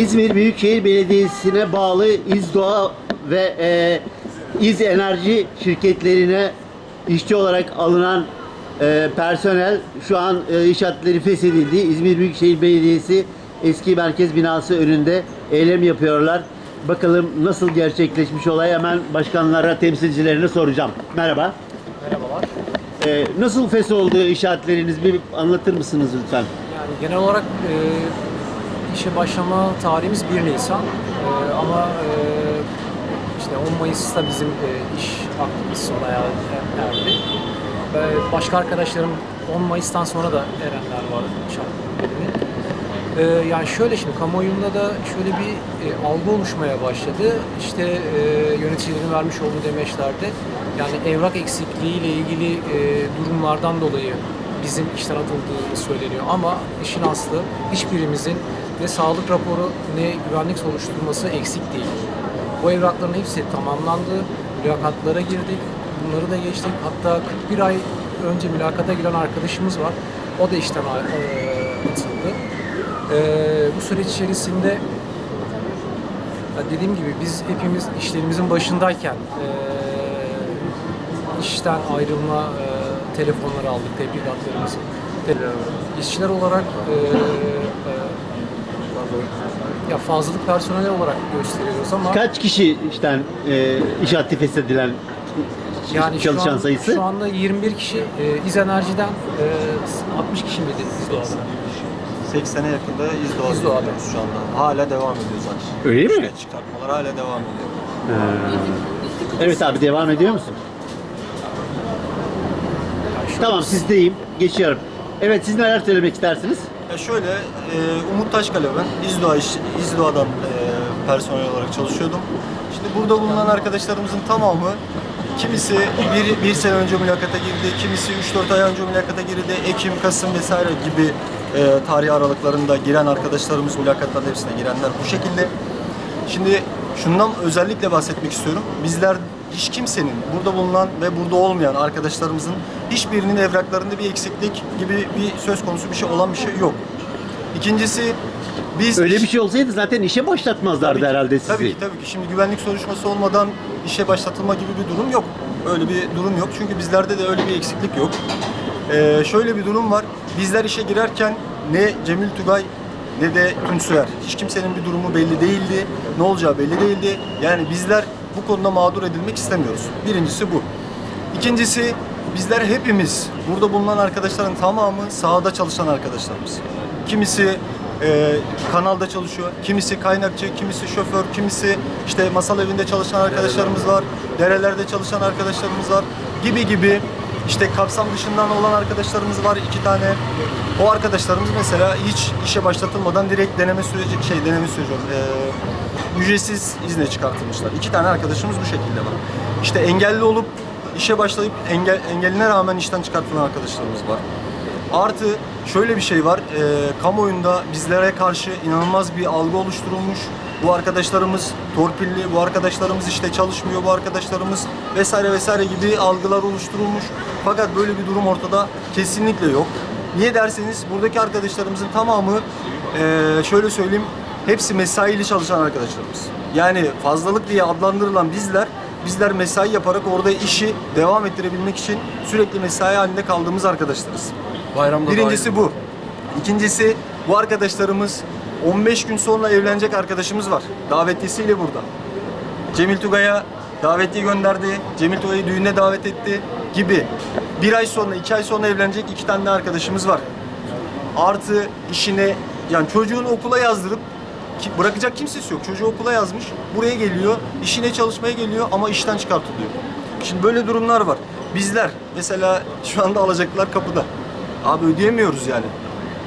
İzmir Büyükşehir Belediyesi'ne bağlı İzdoğa ve e, İz Enerji şirketlerine işçi olarak alınan e, personel şu an e, inşaatları feshedildi. İzmir Büyükşehir Belediyesi eski merkez binası önünde eylem yapıyorlar. Bakalım nasıl gerçekleşmiş olay hemen başkanlara, temsilcilerine soracağım. Merhaba. Merhabalar. E, nasıl fesholdu inşaatleriniz bir anlatır mısınız lütfen? Yani genel olarak e, işe başlama tarihimiz 1 Nisan. E, ama e, işte 10 Mayıs'ta bizim e, iş aklımız sona er- erdi. Ve başka arkadaşlarım 10 Mayıs'tan sonra da erenler var bölümü. E, yani şöyle şimdi kamuoyunda da şöyle bir e, algı oluşmaya başladı. İşte e, yöneticilerin vermiş olduğu demeçlerde yani evrak eksikliği ile ilgili e, durumlardan dolayı bizim işten atıldığı söyleniyor. Ama işin aslı hiçbirimizin ne sağlık raporu ne güvenlik soruşturması eksik değil. Bu evrakların hepsi tamamlandı. Mülakatlara girdik. Bunları da geçtik. Hatta 41 ay önce mülakata giren arkadaşımız var. O da işten e, atıldı. E, bu süreç içerisinde dediğim gibi biz hepimiz işlerimizin başındayken e, işten ayrılma e, telefonları aldık, tebligatlarımızı. Te- İşçiler olarak e, ya fazlalık personel olarak gösteriyoruz ama Kaç kişi işten e, iş aktif edilen yani şu çalışan an- sayısı? Şu anda 21 kişi e, İz Enerji'den e, 60 kişi miydi biz doğada? 80'e yakında İzdoğa'da İzdoğa'da. yapıyoruz şu anda. Hala devam ediyor zaten. Öyle mi? İşte çıkartmalar hala devam ediyor. Evet abi devam ediyor musun? Şu- Tamam sizdeyim. Geçiyorum. Evet siz neler söylemek istersiniz? Ya şöyle, e, Umut Taşkale ben. İzdoğa iş, İzdoğa'dan e, personel olarak çalışıyordum. Şimdi burada bulunan arkadaşlarımızın tamamı kimisi bir, bir sene önce mülakata girdi, kimisi 3-4 ay önce mülakata girdi, Ekim, Kasım vesaire gibi e, tarih aralıklarında giren arkadaşlarımız mülakatların hepsine girenler bu şekilde. Şimdi şundan özellikle bahsetmek istiyorum. Bizler hiç kimsenin burada bulunan ve burada olmayan arkadaşlarımızın hiçbirinin evraklarında bir eksiklik gibi bir söz konusu bir şey olan bir şey yok. İkincisi biz Öyle bir şey olsaydı zaten işe başlatmazlardı Tabii ki, herhalde sizi. Tabii ki tabii ki. Şimdi güvenlik soruşturması olmadan işe başlatılma gibi bir durum yok. Öyle bir durum yok. Çünkü bizlerde de öyle bir eksiklik yok. Ee, şöyle bir durum var. Bizler işe girerken ne Cemil Tugay ne de Tunçsoyer. Hiç kimsenin bir durumu belli değildi. Ne olacağı belli değildi. Yani bizler bu konuda mağdur edilmek istemiyoruz. Birincisi bu. İkincisi bizler hepimiz burada bulunan arkadaşların tamamı sahada çalışan arkadaşlarımız. Kimisi e, kanalda çalışıyor, kimisi kaynakçı, kimisi şoför, kimisi işte masal evinde çalışan arkadaşlarımız var, derelerde çalışan arkadaşlarımız var gibi gibi işte kapsam dışından olan arkadaşlarımız var iki tane. O arkadaşlarımız mesela hiç işe başlatılmadan direkt deneme süreci şey deneme süreci e, ücretsiz izne çıkartılmışlar. İki tane arkadaşımız bu şekilde var. İşte engelli olup işe başlayıp engel, engeline rağmen işten çıkartılan arkadaşlarımız var. Artı şöyle bir şey var. E, kamuoyunda bizlere karşı inanılmaz bir algı oluşturulmuş. Bu arkadaşlarımız torpilli, bu arkadaşlarımız işte çalışmıyor, bu arkadaşlarımız vesaire vesaire gibi algılar oluşturulmuş. Fakat böyle bir durum ortada kesinlikle yok. Niye derseniz buradaki arkadaşlarımızın tamamı e, şöyle söyleyeyim hepsi mesaili çalışan arkadaşlarımız. Yani fazlalık diye adlandırılan bizler bizler mesai yaparak orada işi devam ettirebilmek için sürekli mesai halinde kaldığımız arkadaşlarız. Bayramda Birincisi bu. İkincisi bu arkadaşlarımız 15 gün sonra evlenecek arkadaşımız var. Davetlisiyle burada. Cemil Tugay'a davetli gönderdi. Cemil Tugay'ı düğüne davet etti gibi. Bir ay sonra, iki ay sonra evlenecek iki tane de arkadaşımız var. Artı işine, yani çocuğunu okula yazdırıp bırakacak kimsesi yok. Çocuğu okula yazmış, buraya geliyor, işine çalışmaya geliyor ama işten çıkartılıyor. Şimdi böyle durumlar var. Bizler mesela şu anda alacaklar kapıda. Abi ödeyemiyoruz yani.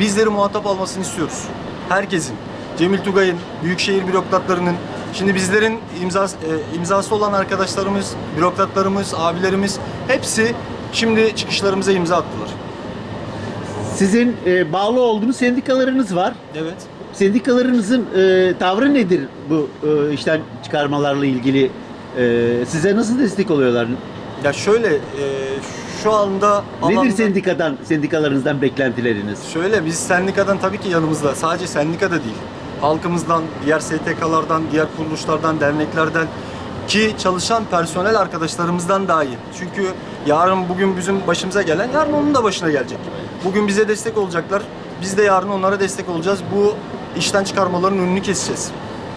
Bizleri muhatap almasını istiyoruz. Herkesin. Cemil Tugay'ın, büyükşehir bürokratlarının, şimdi bizlerin imzası, e, imzası olan arkadaşlarımız, bürokratlarımız, abilerimiz hepsi şimdi çıkışlarımıza imza attılar. Sizin e, bağlı olduğunuz sendikalarınız var. Evet. Sendikalarınızın e, tavrı nedir bu e, işten çıkarmalarla ilgili? E, size nasıl destek oluyorlar? Ya şöyle, e, şu anda Nedir alanda- sendikadan, sendikalarınızdan beklentileriniz? Şöyle biz sendikadan tabii ki yanımızda. Sadece sendika da değil. halkımızdan, diğer STK'lardan, diğer kuruluşlardan, derneklerden ki çalışan personel arkadaşlarımızdan dahi. Çünkü yarın bugün bizim başımıza gelen yarın onun da başına gelecek. Bugün bize destek olacaklar. Biz de yarın onlara destek olacağız. Bu işten çıkarmaların önünü keseceğiz.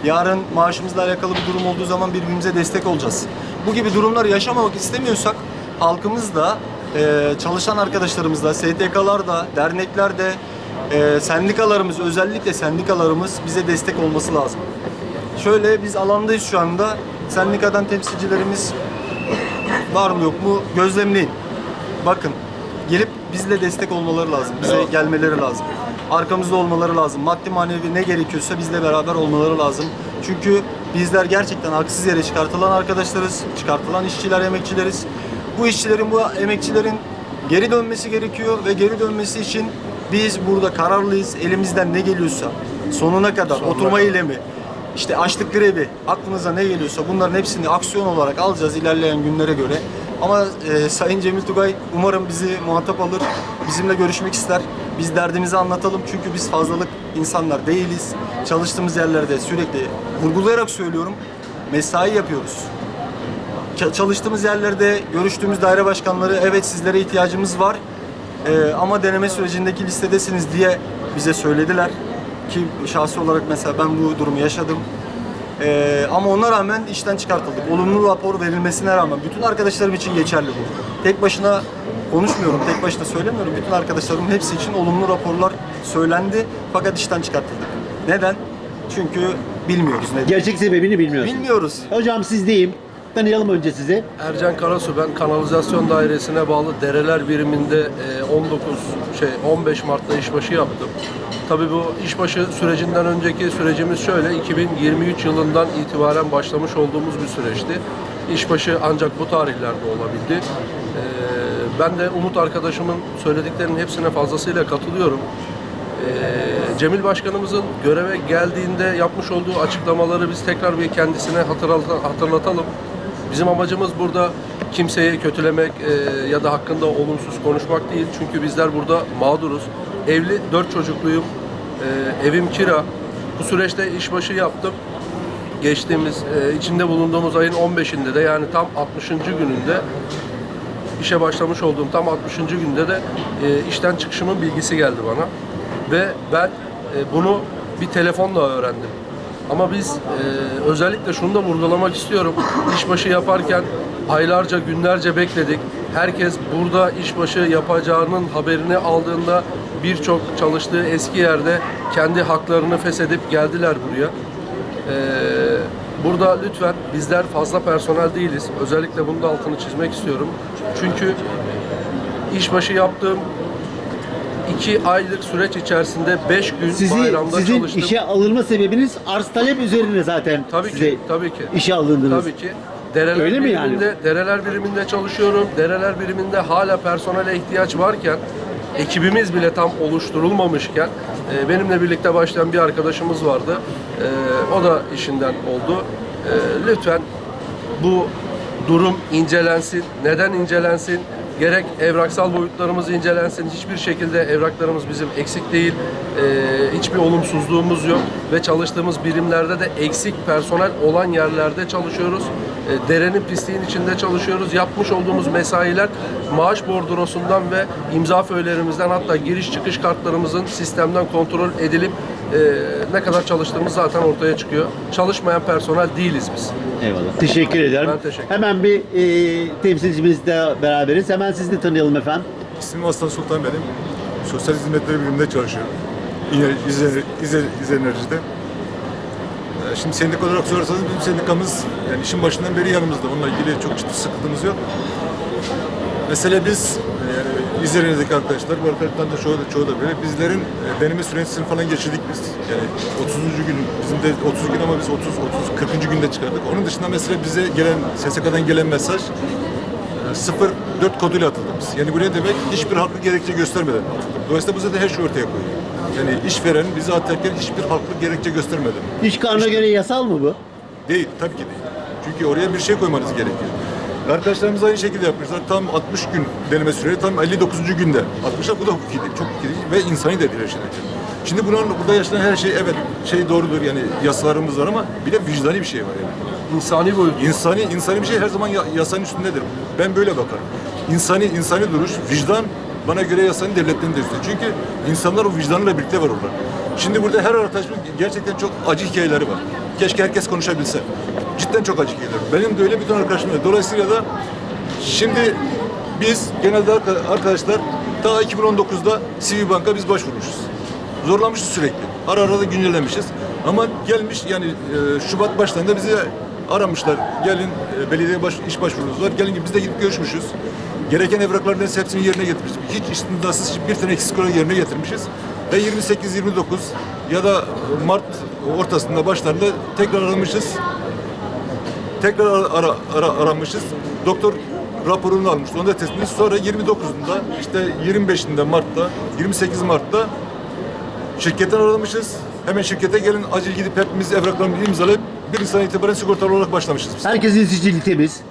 Yarın maaşımızla alakalı bir durum olduğu zaman birbirimize destek olacağız. Bu gibi durumları yaşamamak istemiyorsak halkımız da e, çalışan arkadaşlarımız da, STK'lar da, dernekler de, e, sendikalarımız, özellikle sendikalarımız bize destek olması lazım. Şöyle biz alandayız şu anda. Sendikadan temsilcilerimiz var mı yok mu gözlemleyin. Bakın gelip bizle destek olmaları lazım. Bize gelmeleri lazım. Arkamızda olmaları lazım. Maddi manevi ne gerekiyorsa bizle beraber olmaları lazım. Çünkü bizler gerçekten haksız yere çıkartılan arkadaşlarız. Çıkartılan işçiler, emekçileriz. Bu işçilerin, bu emekçilerin geri dönmesi gerekiyor ve geri dönmesi için biz burada kararlıyız. Elimizden ne geliyorsa sonuna kadar oturma eylemi, işte açlık grevi, aklınıza ne geliyorsa bunların hepsini aksiyon olarak alacağız ilerleyen günlere göre. Ama e, Sayın Cemil Tugay umarım bizi muhatap alır, bizimle görüşmek ister. Biz derdimizi anlatalım çünkü biz fazlalık insanlar değiliz. Çalıştığımız yerlerde sürekli vurgulayarak söylüyorum, mesai yapıyoruz. Çalıştığımız yerlerde görüştüğümüz daire başkanları evet sizlere ihtiyacımız var e, ama deneme sürecindeki listedesiniz diye bize söylediler. Ki şahsi olarak mesela ben bu durumu yaşadım. E, ama ona rağmen işten çıkartıldık. Olumlu rapor verilmesine rağmen bütün arkadaşlarım için geçerli bu. Tek başına konuşmuyorum, tek başına söylemiyorum. Bütün arkadaşlarımın hepsi için olumlu raporlar söylendi fakat işten çıkartıldık. Neden? Çünkü bilmiyoruz neden. Gerçek sebebini bilmiyorsunuz. Bilmiyoruz. Hocam sizdeyim. Tanıyalım önce sizi. Ercan Karasu ben kanalizasyon dairesine bağlı dereler biriminde e, 19 şey 15 Mart'ta işbaşı yaptım. Tabii bu işbaşı sürecinden önceki sürecimiz şöyle 2023 yılından itibaren başlamış olduğumuz bir süreçti. İşbaşı ancak bu tarihlerde olabildi. E, ben de Umut arkadaşımın söylediklerinin hepsine fazlasıyla katılıyorum. Ee, Cemil Başkanımızın göreve geldiğinde yapmış olduğu açıklamaları biz tekrar bir kendisine hatırlata- hatırlatalım. Bizim amacımız burada kimseyi kötülemek e, ya da hakkında olumsuz konuşmak değil. Çünkü bizler burada mağduruz. Evli, dört çocukluyum. Ee, evim kira. Bu süreçte işbaşı yaptım. Geçtiğimiz, e, içinde bulunduğumuz ayın 15'inde de yani tam 60. gününde işe başlamış olduğum tam 60. günde de e, işten çıkışımın bilgisi geldi bana. Ve ben e, bunu bir telefonla öğrendim. Ama biz e, özellikle şunu da vurgulamak istiyorum. İşbaşı yaparken aylarca, günlerce bekledik. Herkes burada işbaşı yapacağının haberini aldığında birçok çalıştığı eski yerde kendi haklarını feshedip geldiler buraya. Ee, burada lütfen bizler fazla personel değiliz. Özellikle bunun da altını çizmek istiyorum. Çünkü işbaşı yaptığım iki aylık süreç içerisinde beş gün Sizi bayramda sizin çalıştım. işe alınma sebebiniz arz talep üzerine zaten Tabii size ki, tabii ki. işe alındınız. Tabii ki. Dereler Öyle mi yani? Dereler biriminde çalışıyorum. Dereler biriminde hala personele ihtiyaç varken, ekibimiz bile tam oluşturulmamışken e, benimle birlikte başlayan bir arkadaşımız vardı. E, o da işinden oldu. E, lütfen bu durum incelensin. Neden incelensin? Gerek evraksal boyutlarımız incelensin. Hiçbir şekilde evraklarımız bizim eksik değil. Ee, hiçbir olumsuzluğumuz yok. Ve çalıştığımız birimlerde de eksik personel olan yerlerde çalışıyoruz. Ee, derenin pisliğin içinde çalışıyoruz. Yapmış olduğumuz mesailer maaş bordrosundan ve imza föylerimizden hatta giriş çıkış kartlarımızın sistemden kontrol edilip ne kadar çalıştığımız zaten ortaya çıkıyor. Çalışmayan personel değiliz biz. Eyvallah. Teşekkür ederim. Ben teşekkür Hemen bir e, temsilcimizle beraberiz. Hemen sizi de tanıyalım efendim. İsmim Aslan Sultan benim. Sosyal hizmetleri biriminde çalışıyorum. İze Enerji'de. Ee, Şimdi sendik olarak sorarsanız bizim sendikamız yani işin başından beri yanımızda. Onunla ilgili çok ciddi sıkıntımız yok. Mesele biz e, yani İzlerinizdeki arkadaşlar, bu arkadaşlar da çoğu da, çoğu da böyle. Bizlerin e, deneme süresini falan geçirdik biz. Yani 30. gün, bizim de 30 gün ama biz 30, 30, 40. günde çıkardık. Onun dışında mesela bize gelen, SSK'dan gelen mesaj 04 koduyla atıldı biz. Yani bu ne demek? Hiçbir haklı gerekçe göstermeden atıldı. Dolayısıyla bu zaten her şey ortaya koyuyor. Yani işveren bizi atarken hiçbir haklı gerekçe göstermeden. İş kanuna göre yasal mı bu? Değil, tabii ki değil. Çünkü oraya bir şey koymanız gerekiyor. Arkadaşlarımız aynı şekilde yapmışlar. Tam 60 gün deneme süreleri tam 59. günde atmışlar. Bu da hukuki çok hukuki ve insani de her şeyden. Şimdi buranın, burada yaşanan her şey evet şey doğrudur yani yasalarımız var ama bir de vicdani bir şey var yani. İnsani boyut. İnsani, insani bir şey her zaman ya- yasanın üstündedir. Ben böyle bakarım. İnsani, insani duruş, vicdan bana göre yasanın devletten de üstünde. Çünkü insanlar o vicdanıyla birlikte var orada. Şimdi burada her arkadaşımın gerçekten çok acı hikayeleri var. Keşke herkes konuşabilse. Cidden çok acı hikayeler. Benim de öyle bütün arkadaşım var. Dolayısıyla da şimdi biz genelde arka- arkadaşlar daha 2019'da Sivil Bank'a biz başvurmuşuz. Zorlamışız sürekli. Ara ara da güncellemişiz. Ama gelmiş yani e, Şubat başlarında bizi aramışlar. Gelin e, belediye baş, iş başvurunuz var. Gelin biz de gidip görüşmüşüz. Gereken evrakların hepsini yerine getirmişiz. Hiç istinadasız bir tane eksik olarak yerine getirmişiz. Ve 28-29 ya da Mart ortasında başlarında tekrar aramışız. Tekrar ara, ara, ara- aramışız. Doktor raporunu almıştı. Onu da tespit Sonra 29'unda işte 25'inde Mart'ta 28 Mart'ta şirketten aramışız. Hemen şirkete gelin acil gidip hepimiz evraklarımızı imzalayıp bir insan itibaren sigortalı olarak başlamışız biz. Herkesin sicili temiz.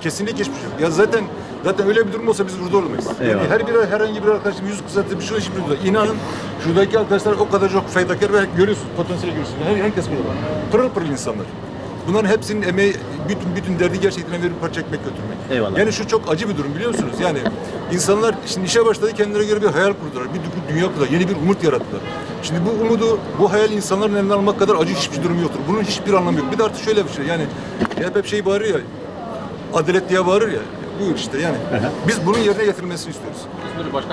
Kesinlikle geçmiş yok. Ya zaten zaten öyle bir durum olsa biz burada olmayız. Yani Eyvallah. her bir herhangi bir arkadaşım yüz kısaltıp bir şey şimdi burada. İnanın şuradaki arkadaşlar o kadar çok feydakar ve görüyorsunuz, potansiyel görüyorsunuz. Her, herkes burada. Pırıl pırıl insanlar. Bunların hepsinin emeği, bütün bütün derdi gerçekten eve bir parça ekmek götürmek. Eyvallah. Yani şu çok acı bir durum biliyor musunuz? Yani insanlar şimdi işe başladı kendilerine göre bir hayal kurdular. Bir, bir dünya kurdular. Yeni bir umut yarattılar. Şimdi bu umudu, bu hayal insanların elinden almak kadar acı hiçbir durum yoktur. Bunun hiçbir anlamı yok. Bir de artık şöyle bir şey yani hep hep şey bağırıyor ya adalet diye bağırır ya. Buyur işte yani. Biz bunun yerine getirilmesini istiyoruz.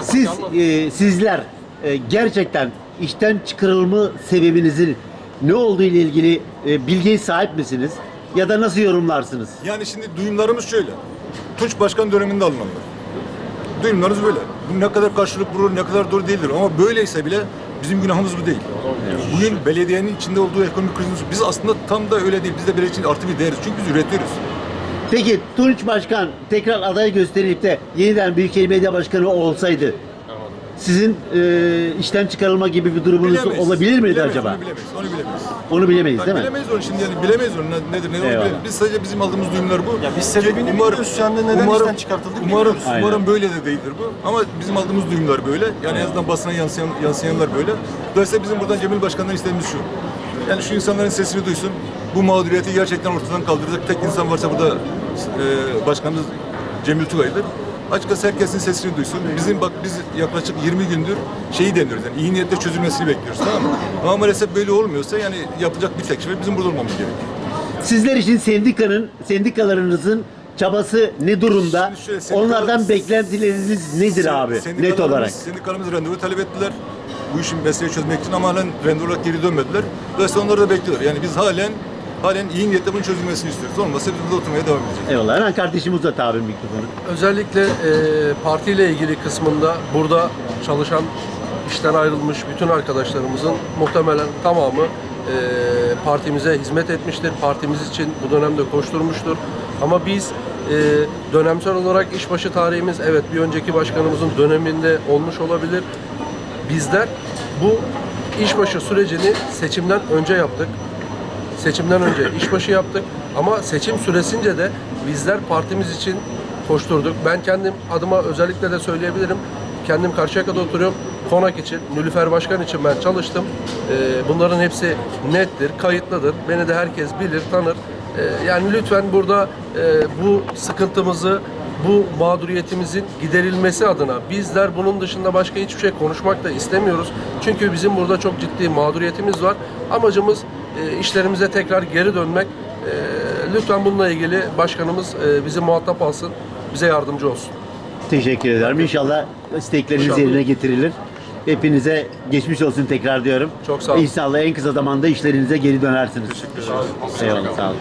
Siz, e, sizler e, gerçekten işten çıkarılma sebebinizin ne olduğu ile ilgili e, bilgiye sahip misiniz? Ya da nasıl yorumlarsınız? Yani şimdi duyumlarımız şöyle. Tunç Başkan döneminde alınanlar. Duyumlarımız böyle. Bu ne kadar karşılık bulur, ne kadar doğru değildir. Ama böyleyse bile bizim günahımız bu değil. Bugün belediyenin içinde olduğu ekonomik krizimiz, biz aslında tam da öyle değil. Biz de belediye için artı bir değeriz. Çünkü biz üretiyoruz. Peki Tunç Başkan tekrar aday gösterilip de yeniden Büyükşehir Belediye Başkanı olsaydı sizin e, işten çıkarılma gibi bir durumunuz Bilemeyiz. olabilir miydi Bilemeyiz, acaba? Onu bilemeyiz. Onu bilemeyiz. Onu bilemeyiz değil mi? bilemeyiz onu şimdi yani bilemeyiz onu ne- nedir ne Eyvallah. bilemeyiz. Biz sadece bizim aldığımız duyumlar bu. Ya biz sebebini biliyoruz şu anda neden işten çıkartıldık Umarım, bilmiyoruz. Aynen. umarım böyle de değildir bu. Ama bizim aldığımız duyumlar böyle. Yani en azından basına yansıyan, yansıyanlar böyle. Dolayısıyla bizim buradan Cemil Başkan'dan istediğimiz şu. Yani şu insanların sesini duysun. Bu mağduriyeti gerçekten ortadan kaldıracak tek insan varsa burada e, başkanımız Cemil Tugay'dır. Açıkçası herkesin sesini duysun. Bizim bak biz yaklaşık 20 gündür şeyi deniyoruz yani iyi niyetle çözülmesini bekliyoruz tamam mı? Ama maalesef böyle olmuyorsa yani yapacak bir tek şey bizim burada olmamız gerekiyor. Sizler için sendikanın, sendikalarınızın çabası ne durumda? Şimdi şöyle, sendikalar- Onlardan beklentileriniz nedir abi? Net sendikalarımız- olarak. Sendikalarımız randevu talep ettiler. Bu işin meseleyi çözmek için ama halen randevu olarak geri dönmediler. Dolayısıyla onları da bekliyorlar. Yani biz halen halen iyi niyetle bunun çözülmesini istiyoruz. Olmazsa biz burada oturmaya devam edeceğiz. Eyvallah. Hemen kardeşim uzat abi mikrofonu. Özellikle e, partiyle ilgili kısmında burada çalışan, işten ayrılmış bütün arkadaşlarımızın muhtemelen tamamı e, partimize hizmet etmiştir. Partimiz için bu dönemde koşturmuştur. Ama biz e, dönemsel olarak işbaşı tarihimiz evet bir önceki başkanımızın döneminde olmuş olabilir. Bizler bu işbaşı sürecini seçimden önce yaptık seçimden önce işbaşı yaptık ama seçim süresince de bizler partimiz için koşturduk. Ben kendim adıma özellikle de söyleyebilirim. Kendim Karşıyaka'da oturuyorum. Konak için, Nülüfer Başkan için ben çalıştım. Ee, bunların hepsi nettir, kayıtlıdır. Beni de herkes bilir, tanır. Ee, yani lütfen burada e, bu sıkıntımızı, bu mağduriyetimizin giderilmesi adına bizler bunun dışında başka hiçbir şey konuşmak da istemiyoruz. Çünkü bizim burada çok ciddi mağduriyetimiz var. Amacımız e, işlerimize tekrar geri dönmek. E, lütfen bununla ilgili başkanımız e, bizi muhatap alsın, bize yardımcı olsun. Teşekkür ederim. İnşallah istekleriniz İnşallah. yerine getirilir. Hepinize geçmiş olsun tekrar diyorum. Çok sağ olun. İnşallah en kısa zamanda işlerinize geri dönersiniz. Eyvallah sağ olun.